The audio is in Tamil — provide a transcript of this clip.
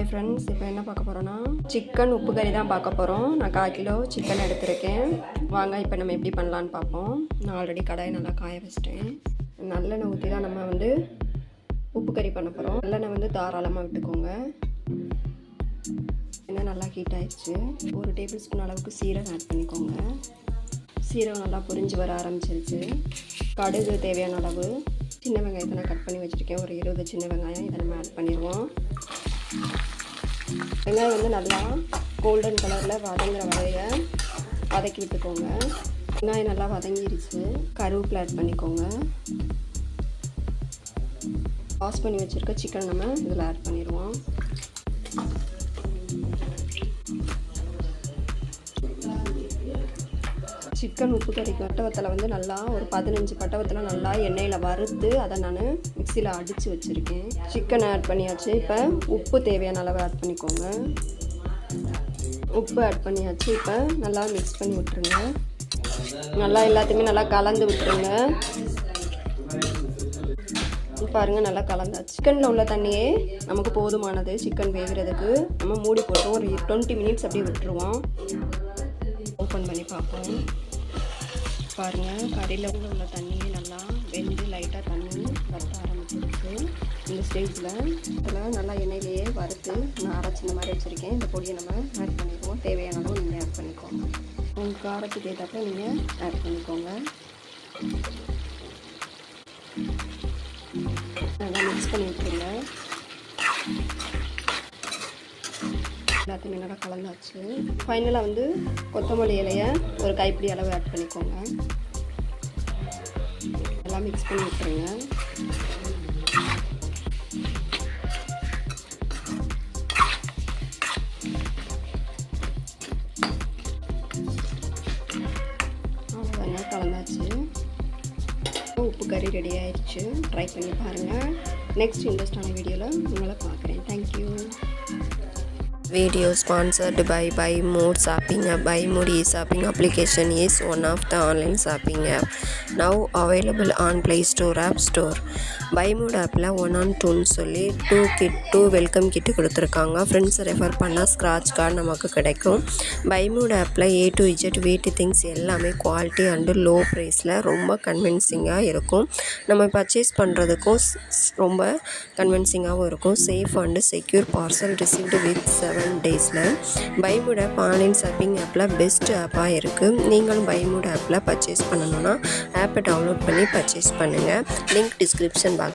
என் ஃப்ரெண்ட்ஸ் இப்போ என்ன பார்க்க போகிறோன்னா சிக்கன் உப்பு கறி தான் பார்க்க போகிறோம் நான் கால் கிலோ சிக்கன் எடுத்திருக்கேன். வாங்க இப்போ நம்ம எப்படி பண்ணலான்னு பார்ப்போம். நான் ஆல்ரெடி கடாயை நல்லா காய வச்சிட்டேன். நல்லெண்ணெய் ஊற்றி தான் நம்ம வந்து உப்பு கறி பண்ண போகிறோம் நல்லெண்ணெய் வந்து தாராளமாக விட்டுக்கோங்க. எண்ணெய் நல்லா ஹீட் ஆயிடுச்சு. ஒரு டேபிள் ஸ்பூன் அளவுக்கு சீரகம் ஆட் பண்ணிக்கோங்க. சீரகம் நல்லா பொரிஞ்சு வர ஆரம்பிச்சிருச்சு. கடுகு தேவையான அளவு. சின்ன வெங்காயத்தை நான் கட் பண்ணி வச்சுருக்கேன். ஒரு இருபது சின்ன வெங்காயம் இதை நம்ம ஆட் பண்ணிடுவோம். வெங்காயம் வந்து நல்லா கோல்டன் கலரில் வதங்குற வரைய வதக்கி விட்டுக்கோங்க. வெங்காயம் நல்லா வதங்கிருச்சு. கருவேப்பில் ஆட் பண்ணிக்கோங்க. வாஷ் பண்ணி வச்சுருக்க சிக்கன் நம்ம இதில் ஆட் பண்ணிடுவோம். சிக்கன் உப்பு கறி வட்டவத்தில் வந்து நல்லா ஒரு பதினஞ்சு பட்டவத்தில் நல்லா எண்ணெயில் வறுத்து அதை நான் மிக்சியில் அடித்து வச்சுருக்கேன். சிக்கன் ஆட் பண்ணியாச்சு. இப்போ உப்பு தேவையான அளவு ஆட் பண்ணிக்கோங்க. உப்பு ஆட் பண்ணியாச்சு. இப்போ நல்லா மிக்ஸ் பண்ணி விட்டுருங்க. நல்லா எல்லாத்தையுமே நல்லா கலந்து விட்டுருங்க. பாருங்கள் நல்லா கலந்தாச்சு. சிக்கனில் உள்ள தண்ணியே நமக்கு போதுமானது. சிக்கன் வேகிறதுக்கு நம்ம மூடி போட்டு ஒரு டுவெண்ட்டி மினிட்ஸ் அப்படியே விட்டுருவோம். ஓப்பன் பண்ணி பார்ப்போம். பாருங்கள் கடையில் கூட உள்ள தண்ணியே நல்லா வெந்து லைட்டாக தண்ணி வறுத்த ஆரம்பிச்சிருக்கு. இந்த ஸ்டேஜில் இதில் நல்லா எண்ணெயிலேயே வறுத்து நான் அரைச்சி இந்த மாதிரி வச்சுருக்கேன். இந்த பொடியை நம்ம ஆட் பண்ணிக்குவோம் தேவையான அளவு நீங்கள் ஆட் பண்ணிக்கோங்க. உங்கள் காரத்துக்கு ஏற்றப்ப நீங்கள் ஆட் பண்ணிக்கோங்க. நல்லா மிக்ஸ் பண்ணி விட்டுருங்க எல்லாத்தையும் நல்லா கலந்தாச்சு. ஃபைனலாக வந்து கொத்தமல்லி இலையை ஒரு கைப்பிடி அளவு ஆட் பண்ணிக்கோங்க. எல்லாம் மிக்ஸ் பண்ணி விட்டுருங்க அவ்வளோதாங்க கலந்தாச்சு. உப்பு கறி ரெடி ஆயிடுச்சு. ட்ரை பண்ணி பாருங்கள் நெக்ஸ்ட் இன்ட்ரெஸ்டான வீடியோவில் உங்களை பார்க்குறேன். Thank you Video sponsored by Buy More Shopping app. Buy More e-shopping application is one of the online shopping app. Now available on Play Store App Store. Buy More ஆப்பில் ஒன் ஆன் டூன்னு சொல்லி two kit two welcome kit கொடுத்துருக்காங்க. ஃப்ரெண்ட்ஸை ரெஃபர் பண்ணால் ஸ்க்ராட்ச் கார்டு நமக்கு கிடைக்கும். பைமூட் ஆப்பில் ஏ டு இஜெட் வீட்டு திங்ஸ் எல்லாமே குவாலிட்டி அண்டு லோ ப்ரைஸில் ரொம்ப கன்வின்சிங்காக இருக்கும். நம்ம பர்ச்சேஸ் பண்ணுறதுக்கும் ரொம்ப கன்வின்சிங்காகவும் இருக்கும். Safe and secure parcel received with seven டேஸில் பைமூட் ஆப் ஆன்லைன் ஷாப்பிங் ஆப்பில் பெஸ்ட் ஆப்பாக இருக்குது நீங்களும் பைமூட் ஆப்பில் பர்ச்சேஸ் பண்ணணுன்னா ஆப்பை டவுன்லோட் பண்ணி பர்ச்சேஸ் பண்ணுங்கள் லிங்க் டிஸ்கிரிப்ஷன் பாக்ஸ்